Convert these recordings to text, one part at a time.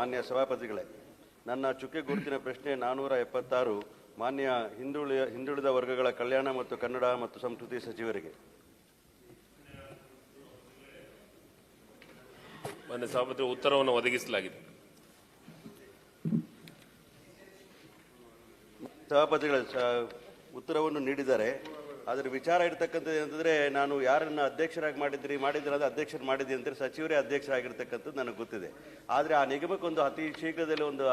ಮಾನ್ಯ ಸಭಾಪತಿಗಳೇ ನನ್ನ ಚುಕ್ಕೆ ಗುರುತಿನ ಪ್ರಶ್ನೆ ನಾನೂರ ಎಪ್ಪತ್ತಾರು ಮಾನ್ಯ ಹಿಂದುಳಿದ ಹಿಂದುಳಿದ ವರ್ಗಗಳ ಕಲ್ಯಾಣ ಮತ್ತು ಕನ್ನಡ ಮತ್ತು ಸಂಸ್ಕೃತಿ ಸಚಿವರಿಗೆ. ಮಾನ್ಯ ಸಭಾಪತಿ ಉತ್ತರವನ್ನು ಒದಗಿಸಲಾಗಿದೆ. ಸಭಾಪತಿಗಳ ಉತ್ತರವನ್ನು ನೀಡಿದ್ದಾರೆ ಅದರ ವಿಚಾರ ಇರ್ತಕ್ಕಂಥದ್ದು ಏನಂತಂದ್ರೆ ನಾನು ಯಾರನ್ನ ಅಧ್ಯಕ್ಷರಾಗಿ ಮಾಡಿದ್ರಿ ಮಾಡಿದ್ರೆ ಅದು ಅಧ್ಯಕ್ಷರು ಮಾಡಿದ್ರಿ ಅಂತ ಸಚಿವರೇ ಅಧ್ಯಕ್ಷರಾಗಿರ್ತಕ್ಕಂಥದ್ದು ನನಗೆ ಗೊತ್ತಿದೆ. ಆದರೆ ಆ ನಿಗಮಕ್ಕೊಂದು ಅತಿ ಶೀಘ್ರದಲ್ಲಿ ಒಂದು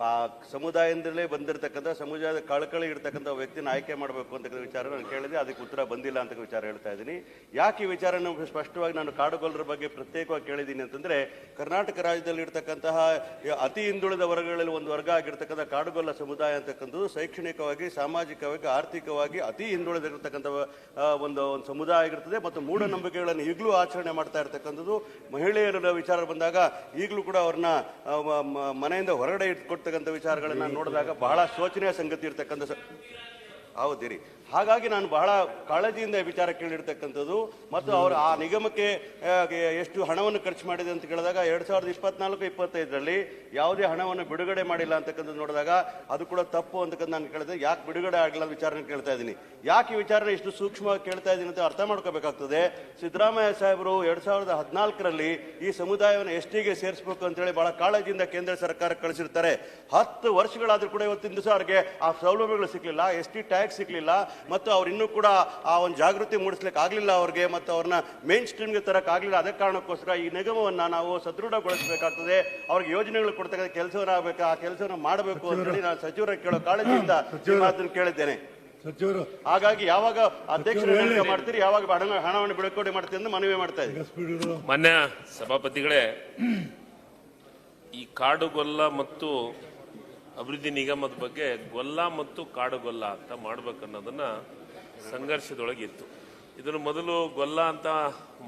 ಆ, ಸಮುದಾಯದಿಂದಲೇ ಬಂದಿರತಕ್ಕಂಥ ಸಮುದಾಯದ ಕಳಕಳಿ ಇರ್ತಕ್ಕಂಥ ವ್ಯಕ್ತಿನ ಆಯ್ಕೆ ಮಾಡಬೇಕು ಅಂತ ವಿಚಾರ ನಾನು ಕೇಳಿದೆ. ಅದಕ್ಕೆ ಉತ್ತರ ಬಂದಿಲ್ಲ ಅಂತ ವಿಚಾರ ಹೇಳ್ತಾ ಇದ್ದೀನಿ. ಯಾಕೆ ಈ ವಿಚಾರ ಸ್ಪಷ್ಟವಾಗಿ ನಾನು ಕಾಡುಗೊಲ್ಲರ ಬಗ್ಗೆ ಪ್ರತ್ಯೇಕವಾಗಿ ಕೇಳಿದ್ದೀನಿ ಅಂತಂದ್ರೆ ಕರ್ನಾಟಕ ರಾಜ್ಯದಲ್ಲಿ ಇರ್ತಕ್ಕಂತಹ ಅತಿ ಹಿಂದುಳಿದ ವರ್ಗಗಳಲ್ಲಿ ಒಂದು ವರ್ಗ ಆಗಿರ್ತಕ್ಕಂಥ ಕಾಡುಗೊಲ್ಲ ಸಮುದಾಯ ಅಂತಕ್ಕಂಥದ್ದು ಶೈಕ್ಷಣಿಕವಾಗಿ ಸಾಮಾಜಿಕವಾಗಿ ಆರ್ಥಿಕವಾಗಿ ಅತಿ ಹಿಂದುಳಿದಿರ್ತಕ್ಕಂಥ ಆ, ಒಂದು ಒಂದು ಸಮುದಾಯ ಆಗಿರ್ತದೆ ಮತ್ತು ಮೂಢನಂಬಿಕೆಗಳನ್ನು ಈಗಲೂ ಆಚರಣೆ ಮಾಡ್ತಾ ಇರ್ತಕ್ಕಂಥದ್ದು. ಮಹಿಳೆಯರ ವಿಚಾರ ಬಂದಾಗ ಈಗಲೂ ಕೂಡ ಅವ್ರನ್ನ ಮನೆಯಿಂದ ಹೊರಗಡೆ ಇಟ್ಕೊಡ್ತಕ್ಕಂಥ ವಿಚಾರಗಳನ್ನು ನೋಡಿದಾಗ ಬಹಳ ಶೋಚನೀಯ ಸಂಗತಿ ಇರ್ತಕ್ಕಂಥ ಹೌದಿರಿ ಹಾಗಾಗಿ ನಾನು ಬಹಳ ಕಾಳಜಿಯಿಂದ ವಿಚಾರ ಕೇಳಿರ್ತಕ್ಕಂಥದ್ದು. ಮತ್ತು ಅವರು ಆ ನಿಗಮಕ್ಕೆ ಎಷ್ಟು ಹಣವನ್ನು ಖರ್ಚು ಮಾಡಿದೆ ಅಂತ ಕೇಳಿದಾಗ ಎರಡು ಸಾವಿರದ ಇಪ್ಪತ್ನಾಲ್ಕು, ಇಪ್ಪತ್ತೈದರಲ್ಲಿ ಯಾವುದೇ ಹಣವನ್ನು ಬಿಡುಗಡೆ ಮಾಡಿಲ್ಲ ಅಂತಕ್ಕಂಥದ್ದು ನೋಡಿದಾಗ ಅದು ಕೂಡ ತಪ್ಪು ಅಂತಕ್ಕಂಥ ನಾನು ಕೇಳಿದೆ. ಯಾಕೆ ಬಿಡುಗಡೆ ಆಗಿಲ್ಲ ವಿಚಾರನ ಕೇಳ್ತಾ ಇದ್ದೀನಿ. ಯಾಕೆ ಈ ವಿಚಾರನ ಇಷ್ಟು ಸೂಕ್ಷ್ಮವಾಗಿ ಕೇಳ್ತಾ ಇದ್ದೀನಿ ಅಂತ ಅರ್ಥ ಮಾಡ್ಕೋಬೇಕಾಗ್ತದೆ. ಸಿದ್ದರಾಮಯ್ಯ ಸಾಹೇಬರು ಎರಡು ಸಾವಿರದ ಹದಿನಾಲ್ಕರಲ್ಲಿ ಈ ಸಮುದಾಯವನ್ನು ಎಸ್ ಟಿಗೆ ಸೇರಿಸಬೇಕು ಅಂತೇಳಿ ಬಹಳ ಕಾಳಜಿಯಿಂದ ಕೇಂದ್ರ ಸರ್ಕಾರ ಕಳಿಸಿರ್ತಾರೆ. ಹತ್ತು ವರ್ಷಗಳಾದರೂ ಕೂಡ ಇವತ್ತಿನ ದಿವಸ ಅವರಿಗೆ ಆ ಸೌಲಭ್ಯಗಳು ಸಿಗಲಿಲ್ಲ ಎಸ್ ಟಿ ಟ್ಯಾಕ್ಸ್ ಸಿಕ್ಲಿಲ್ಲ. ಮತ್ತು ಅವ್ರು ಇನ್ನೂ ಕೂಡ ಆ ಒಂದು ಜಾಗೃತಿ ಮೂಡಿಸ್ಲಿಕ್ಕೆ ಆಗಲಿಲ್ಲ ಅವ್ರಿಗೆ ಮತ್ತು ಅವ್ರನ್ನ ಮೇನ್ ಸ್ಟ್ರೀಮ್ಗೆ ತರೋಕ್ಕಾಗಲಿಲ್ಲ. ಅದೇ ಅದಕ್ಕೆ ಕಾರಣಕ್ಕೋಸ್ಕರ ಈ ನಿಗಮವನ್ನು ನಾವು ಸದೃಢಗೊಳಿಸಬೇಕಾಗ್ತದೆ. ಅವ್ರಿಗೆ ಯೋಜನೆಗಳು ಕೊಡ್ತಕ್ಕಂಥ ಕೆಲಸವನ್ನ ಆಗಬೇಕು ಆ ಕೆಲಸವನ್ನ ಮಾಡಬೇಕು ಅಂತ ಹೇಳಿ ನಾನು ಸಚಿವರ ಕೇಳೋ ಕಾಳಜಿಯಿಂದ ಈ ಮಾತನ್ನು ಕೇಳಿದ್ದೇನೆ. ಸಚಿವರು. ಹಾಗಾಗಿ ಯಾವಾಗ ಅಧ್ಯಕ್ಷರ ನೇಮಕ ಮಾಡ್ತೀರಿ ಯಾವಾಗ ಹಣ ಹಣವನ್ನು ಬಿಡುಗಡೆ ಮಾಡ್ತೀರಿ ಅಂತ ಮನವಿ ಮಾಡ್ತಾ ಇದ್ದೀನಿ. ಸ್ಪೀಡ್ ಮಾನ್ಯ ಸಭಾಪತಿಗಳೇ ಈ ಕಾಡುಗೊಲ್ಲ ಮತ್ತು ಅಭಿವೃದ್ಧಿ ನಿಗಮದ ಬಗ್ಗೆ ಗೊಲ್ಲ ಮತ್ತು ಕಾಡುಗೊಲ್ಲ ಅಂತ ಮಾಡ್ಬೇಕನ್ನೋದನ್ನ ಸಂಘರ್ಷದೊಳಗಿತ್ತು ಇದನ್ನು ಮೊದಲು ಗೊಲ್ಲ ಅಂತ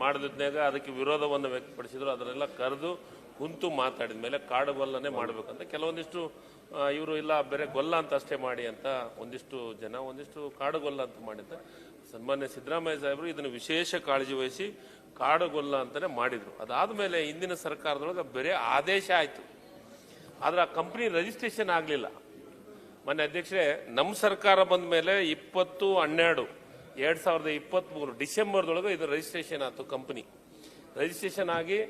ಮಾಡಿದ್ನಾಗ ಅದಕ್ಕೆ ವಿರೋಧವನ್ನು ವ್ಯಕ್ತಪಡಿಸಿದ್ರು. ಅದನ್ನೆಲ್ಲ ಕರೆದು ಕುಂತು ಮಾತಾಡಿದ ಮೇಲೆ ಕಾಡುಗೊಲ್ಲನೆ ಮಾಡಬೇಕಂತ ಕೆಲವೊಂದಿಷ್ಟು ಇವರು ಇಲ್ಲ, ಬೇರೆ ಗೊಲ್ಲ ಅಂತ ಅಷ್ಟೇ ಮಾಡಿ ಅಂತ ಒಂದಿಷ್ಟು ಜನ, ಒಂದಿಷ್ಟು ಕಾಡುಗೊಲ್ಲ ಅಂತ ಮಾಡಿದ್ದ ಸನ್ಮಾನ್ಯ ಸಿದ್ದರಾಮಯ್ಯ ಸಾಹೇಬರು ಇದನ್ನು ವಿಶೇಷ ಕಾಳಜಿ ವಹಿಸಿ ಕಾಡುಗೊಲ್ಲ ಅಂತಾನೆ ಮಾಡಿದ್ರು. ಅದಾದ್ಮೇಲೆ ಇಂದಿನ ಸರ್ಕಾರದೊಳಗೆ ಬೇರೆ ಆದೇಶ ಆಯ್ತು. ಆದ್ರೆ ಆ ಕಂಪ್ನಿ ರಿಜಿಸ್ಟ್ರೇಷನ್ ಆಗಲಿಲ್ಲ. ಮೊನ್ನೆ ಅಧ್ಯಕ್ಷರೇ ನಮ್ಮ ಸರ್ಕಾರ ಬಂದ ಮೇಲೆ ಇಪ್ಪತ್ತು ಹನ್ನೆರಡು, ಎರಡ್ ಸಾವಿರದ ಇಪ್ಪತ್ತ್ಮೂರು ಡಿಸೆಂಬರ್ದೊಳಗೆ ಇದು ರಿಜಿಸ್ಟ್ರೇಷನ್ ಆಯ್ತು ಕಂಪ್ನಿ ರಿಜಿಸ್ಟ್ರೇಷನ್ ಆಗಿ,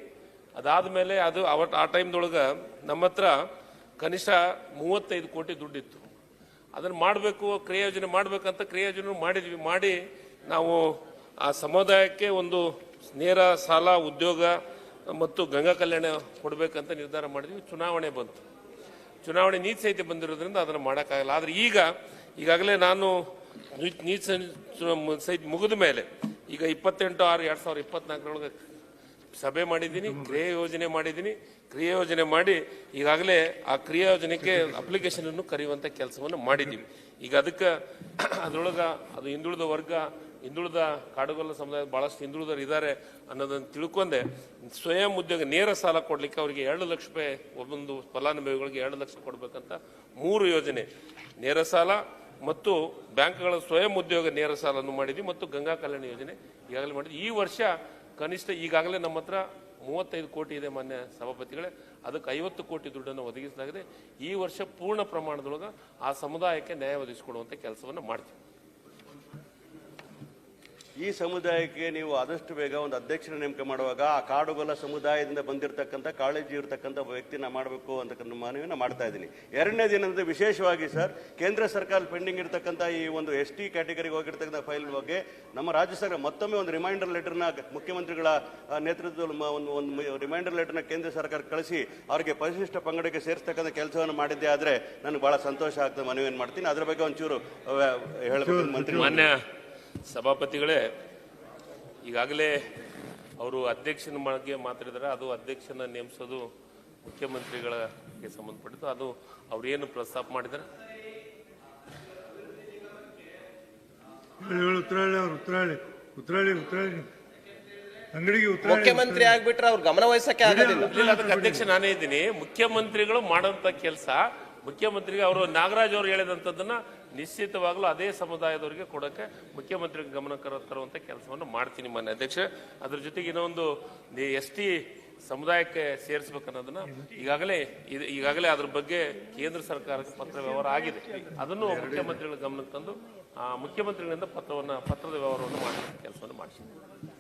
ಅದಾದ ಮೇಲೆ ಅದು ಅವತ್ತು ಆ ಟೈಮ್ದೊಳಗೆ ನಮ್ಮ ಹತ್ರ ಕನಿಷ್ಠ ಮೂವತ್ತೈದು ಕೋಟಿ ದುಡ್ಡಿತ್ತು. ಅದನ್ನು ಮಾಡಬೇಕು ಕ್ರಿಯಾಯೋಜನೆ ಮಾಡಬೇಕಂತ ಕ್ರಿಯಾಯೋಜನೆ ಮಾಡಿದ್ವಿ. ಮಾಡಿ ನಾವು ಆ ಸಮುದಾಯಕ್ಕೆ ಒಂದು ನೇರ ಸಾಲ, ಉದ್ಯೋಗ ಮತ್ತು ಗಂಗಾ ಕಲ್ಯಾಣ ಕೊಡಬೇಕಂತ ನಿರ್ಧಾರ ಮಾಡಿದ್ವಿ. ಚುನಾವಣೆ ಬಂತು. ಚುನಾವಣೆ ನೀತಿ ಸಹಿತ ಬಂದಿರೋದ್ರಿಂದ ಅದನ್ನು ಮಾಡೋಕ್ಕಾಗಲ್ಲ. ಆದರೆ ಈಗ, ಈಗಾಗಲೇ ನಾನು ನೀತಿ ಸಹಿತ ಮುಗಿದ ಮೇಲೆ, ಈಗ ಇಪ್ಪತ್ತೆಂಟು ಆರು ಎರಡು ಸಾವಿರದ ಇಪ್ಪತ್ನಾಲ್ಕರೊಳಗೆ ಸಭೆ ಮಾಡಿದ್ದೀನಿ, ಕ್ರಿಯೆ ಯೋಜನೆ ಮಾಡಿದ್ದೀನಿ. ಕ್ರಿಯೆ ಯೋಜನೆ ಮಾಡಿ ಈಗಾಗಲೇ ಆ ಕ್ರಿಯಾ ಯೋಜನೆಗೆ ಅಪ್ಲಿಕೇಶನನ್ನು ಕರೆಯುವಂಥ ಕೆಲಸವನ್ನು ಮಾಡಿದ್ದೀವಿ. ಈಗ ಅದಕ್ಕೆ, ಅದರೊಳಗೆ ಅದು ಹಿಂದುಳಿದ ವರ್ಗ ಹಿಂದುಳಿದ ಕಾಡುಗೊಲ್ಲ ಸಮುದಾಯ ಭಾಳಷ್ಟು ಹಿಂದುಳಿದವರು ಇದ್ದಾರೆ ಅನ್ನೋದನ್ನು ತಿಳ್ಕೊಂಡೆ. ಸ್ವಯಂ ಉದ್ಯೋಗ, ನೇರ ಸಾಲ ಕೊಡಲಿಕ್ಕೆ ಅವರಿಗೆ ಎರಡು ಲಕ್ಷ ರೂಪಾಯಿ ಒಬ್ಬೊಂದು ಫಲಾನುಭವಿಗಳಿಗೆ ಎರಡು ಲಕ್ಷ ಕೊಡಬೇಕಂತ ಮೂರು ಯೋಜನೆ. ನೇರ ಸಾಲ ಮತ್ತು ಬ್ಯಾಂಕ್ಗಳ ಸ್ವಯಂ ಉದ್ಯೋಗ ನೇರ ಸಾಲನ್ನು ಮಾಡಿದ್ವಿ ಮತ್ತು ಗಂಗಾ ಕಲ್ಯಾಣ ಯೋಜನೆ ಈಗಾಗಲೇ ಮಾಡಿದ್ವಿ. ಈ ವರ್ಷ ಕನಿಷ್ಠ ಈಗಾಗಲೇ ನಮ್ಮ ಹತ್ರ ಮೂವತ್ತೈದು ಕೋಟಿ ಇದೆ ಮಾನ್ಯ ಸಭಾಪತಿಗಳೇ. ಅದಕ್ಕೆ ಐವತ್ತು ಕೋಟಿ ದುಡ್ಡನ್ನು ಒದಗಿಸಲಾಗಿದೆ. ಈ ವರ್ಷ ಪೂರ್ಣ ಪ್ರಮಾಣದೊಳಗೆ ಆ ಸಮುದಾಯಕ್ಕೆ ನ್ಯಾಯ ಒದಗಿಸಿಕೊಡುವಂಥ ಕೆಲಸವನ್ನು ಮಾಡ್ತೀವಿ. ಈ ಸಮುದಾಯಕ್ಕೆ ನೀವು ಆದಷ್ಟು ಬೇಗ ಒಂದು ಅಧ್ಯಕ್ಷರ ನೇಮಕ ಮಾಡುವಾಗ ಆ ಕಾಡುಗೊಲ್ಲ ಸಮುದಾಯದಿಂದ ಬಂದಿರತಕ್ಕಂಥ ಕಾಳಜಿ ಇರತಕ್ಕಂಥ ವ್ಯಕ್ತಿನ ಮಾಡಬೇಕು ಅಂತಕ್ಕಂಥ ಮನವಿನ ಮಾಡ್ತಾ ಇದ್ದೀನಿ. ಎರಡನೇದು ಏನಂದ್ರೆ ವಿಶೇಷವಾಗಿ ಸರ್ ಕೇಂದ್ರ ಸರ್ಕಾರ ಪೆಂಡಿಂಗ್ ಇರತಕ್ಕಂಥ ಈ ಒಂದು ಎಸ್ ಟಿ ಕ್ಯಾಟಗರಿಗೆ ಹೋಗಿರ್ತಕ್ಕಂಥ ಫೈಲ್ ಬಗ್ಗೆ ನಮ್ಮ ರಾಜ್ಯ ಸರ್ಕಾರ ಮತ್ತೊಮ್ಮೆ ಒಂದು ರಿಮೈಂಡರ್ ಲೆಟರ್ನ ಮುಖ್ಯಮಂತ್ರಿಗಳ ನೇತೃತ್ವದಲ್ಲಿ ಒಂದು ಒಂದು ರಿಮೈಂಡರ್ ಲೆಟರ್ನ ಕೇಂದ್ರ ಸರ್ಕಾರ ಕಳಿಸಿ ಅವರಿಗೆ ಪರಿಶಿಷ್ಟ ಪಂಗಡಕ್ಕೆ ಸೇರಿಸ್ತಕ್ಕಂಥ ಕೆಲಸವನ್ನು ಮಾಡಿದ್ದೆ ಆದರೆ ನನಗೆ ಭಾಳ ಸಂತೋಷ ಆಗ್ತದೆ ಮನವಿಯನ್ನು ಮಾಡ್ತೀನಿ. ಅದರ ಬಗ್ಗೆ ಒಂಚೂರು ಹೇಳಬೇಕು ಮಂತ್ರಿ ಸಭಾಪತಿಗಳೇ ಈಗಾಗಲೇ ಅವರು ಅಧ್ಯಕ್ಷನ ಬಗ್ಗೆ ಮಾತಾಡಿದರೆ ಅದು ಅಧ್ಯಕ್ಷನ ನೇಮಿಸೋದು ಮುಖ್ಯಮಂತ್ರಿಗಳಿಗೆ ಸಂಬಂಧಪಟ್ಟಿದ್ದು ಅದು ಅವ್ರೇನು ಪ್ರಸ್ತಾಪ ಮಾಡಿದ್ದಾರೆ ಹೇಳಿ ಹೇಳಿ ಉತ್ತರ ಹೇಳಿ ಅವ್ರು ಉತ್ತರ ಹೇಳಿ ಉತ್ತರ ಹೇಳಿ ಉತ್ತರ ಹೇಳಿ ಅಂಗಡಿಗೆ ಉತ್ತರ ಮುಖ್ಯಮಂತ್ರಿ ಆಗ್ಬಿಟ್ರೆ ಅವ್ರ ಗಮನ ವಹಿಸಕ್ಕೆ ಆಗೋದಿಲ್ಲ. ಅದಕ್ಕೆ ಅಧ್ಯಕ್ಷ ನಾನೇ ಇದ್ದೀನಿ. ಮುಖ್ಯಮಂತ್ರಿಗಳು ಮಾಡುವಂತ ಕೆಲಸ ಮುಖ್ಯಮಂತ್ರಿಗೆ ಅವರು ನಾಗರಾಜ್ ಅವರು ಹೇಳಿದಂಥದ್ದನ್ನ ನಿಶ್ಚಿತವಾಗ್ಲೂ ಅದೇ ಸಮುದಾಯದವರಿಗೆ ಕೊಡೋಕ್ಕೆ ಮುಖ್ಯಮಂತ್ರಿಗೆ ಗಮನ ತರುವಂತ ಕೆಲಸವನ್ನು ಮಾಡ್ತೀನಿ ಮಾನ್ಯ ಅಧ್ಯಕ್ಷ. ಅದ್ರ ಜೊತೆಗೆ ಇನ್ನೊಂದು ಎಸ್ ಟಿ ಸಮುದಾಯಕ್ಕೆ ಸೇರಿಸ್ಬೇಕನ್ನೋದನ್ನ ಈಗಾಗಲೇ ಇದು, ಈಗಾಗಲೇ ಅದ್ರ ಬಗ್ಗೆ ಕೇಂದ್ರ ಸರ್ಕಾರಕ್ಕೆ ಪತ್ರ ವ್ಯವಹಾರ ಆಗಿದೆ. ಅದನ್ನು ಮುಖ್ಯಮಂತ್ರಿಗಳ ಗಮನಕ್ಕೆ ತಂದು, ಆ ಮುಖ್ಯಮಂತ್ರಿಗಳಿಂದ ಪತ್ರವನ್ನು, ಪತ್ರದ ವ್ಯವಹಾರವನ್ನು ಮಾಡಿ, ಕೆಲಸವನ್ನು ಮಾಡಿಸಿದೆ